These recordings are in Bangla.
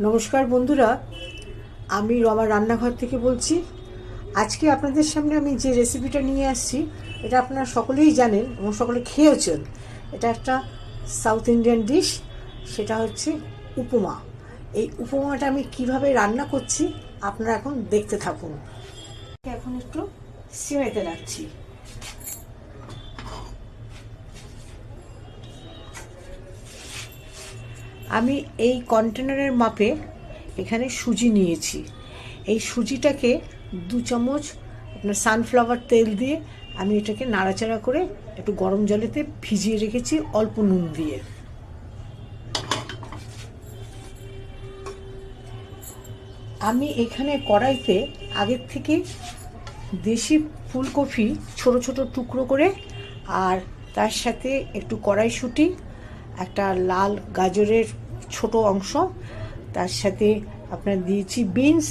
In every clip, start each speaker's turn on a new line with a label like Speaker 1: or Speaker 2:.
Speaker 1: নমস্কার বন্ধুরা, আমি রমা রান্নাঘর থেকে বলছি। আজকে আপনাদের সামনে আমি যে রেসিপিটা নিয়ে আসছি, এটা আপনারা সকলেই জানেন এবং সকলে খেয়েছেন এটা একটা সাউথ ইন্ডিয়ান ডিশ সেটা হচ্ছে উপমা। এই উপমাটা আমি কীভাবে রান্না করছি, আপনারা এখন দেখতে থাকুন। এখন একটু সিমেতে রাখছি আমি এই কন্টেনারের মাপে এখানে সুজি নিয়েছি। এই সুজিটাকে দু চামচ আপনার সানফ্লাওয়ার তেল দিয়ে আমি এটাকে নাড়াচাড়া করে একটু গরম জলেতে ভিজিয়ে রেখেছি, অল্প নুন দিয়ে। আমি এখানে কড়াইতে আগের থেকে দেশি ফুলকপি ছোট ছোট টুকরো করে আর তার সাথে একটু কড়াইশুঁটি একটা লাল গাজরের ছোট অংশ, তার সাথে আপনার দিয়েছি বিনস,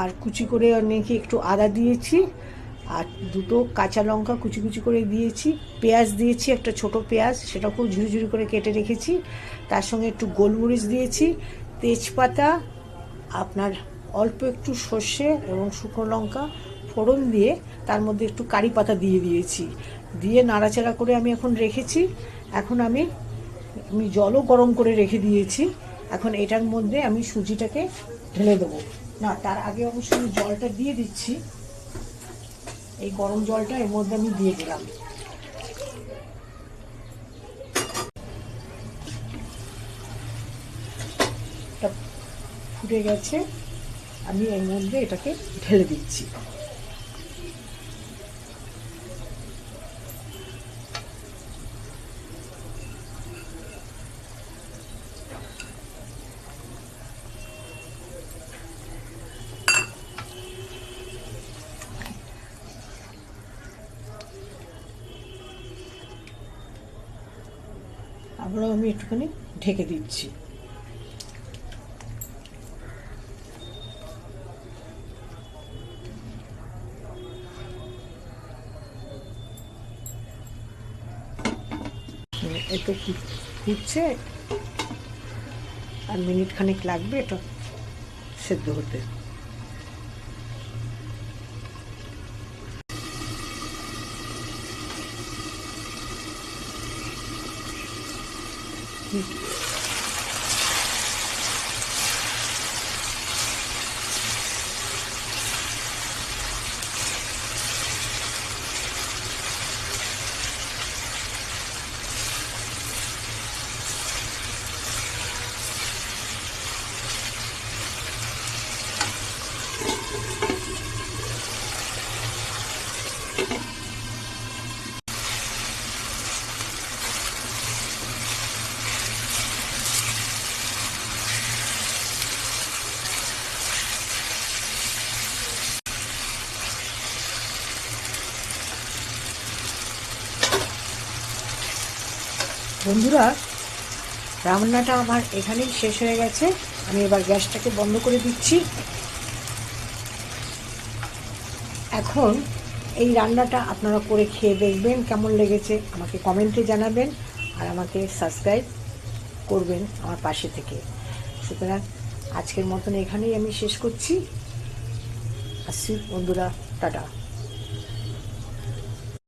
Speaker 1: আর কুচি করে অনেকে একটু আদা দিয়েছি, আর দুটো কাঁচা লঙ্কা কুচি কুচি করে দিয়েছি, পেঁয়াজ দিয়েছি, একটা ছোট পেঁয়াজ সেটা খুব ঝুড়ি করে কেটে রেখেছি, তার সঙ্গে একটু গোলমরিচ দিয়েছি, তেজপাতা, আপনার অল্প একটু সর্ষে এবং শুকনো লঙ্কা ফোড়ন দিয়ে তার মধ্যে একটু কারি পাতা দিয়ে দিয়েছি, দিয়ে নাড়াচাড়া করে আমি এখন রেখেছি এখন আমি আমি জলও গরম করে রেখে দিয়েছি। এখন এটার মধ্যে আমি সুজিটাকে ঢেলে দেবো। না, তার আগে অবশ্যই জলটা দিয়ে দিচ্ছি। এই গরম জলটা এর মধ্যে আমি দিয়ে দিলাম। ফুটে গেছে। আমি এর মধ্যে এটাকে ঢেলে দিচ্ছি। আবারও আমি একটুখানি ঢেকে দিচ্ছি। একটু ফুটছে। আর মিনিট খানেক লাগবে এটা সেদ্ধ হতে। Thank you. বন্ধুরা রান্নাটা আমার এখানেই শেষ হয়ে গেছে। আমি এবার গ্যাসটাকে বন্ধ করে দিচ্ছি। এখন এই রান্নাটা আপনারা করে খেয়ে দেখবেন কেমন লেগেছে, আমাকে কমেন্টে জানাবেন আর আমাকে সাবস্ক্রাইব করবেন আমার পাশে থেকে। সুতরাং আজকের মতন এখানেই আমি শেষ করছি। আসছি বন্ধুরা, টাটা।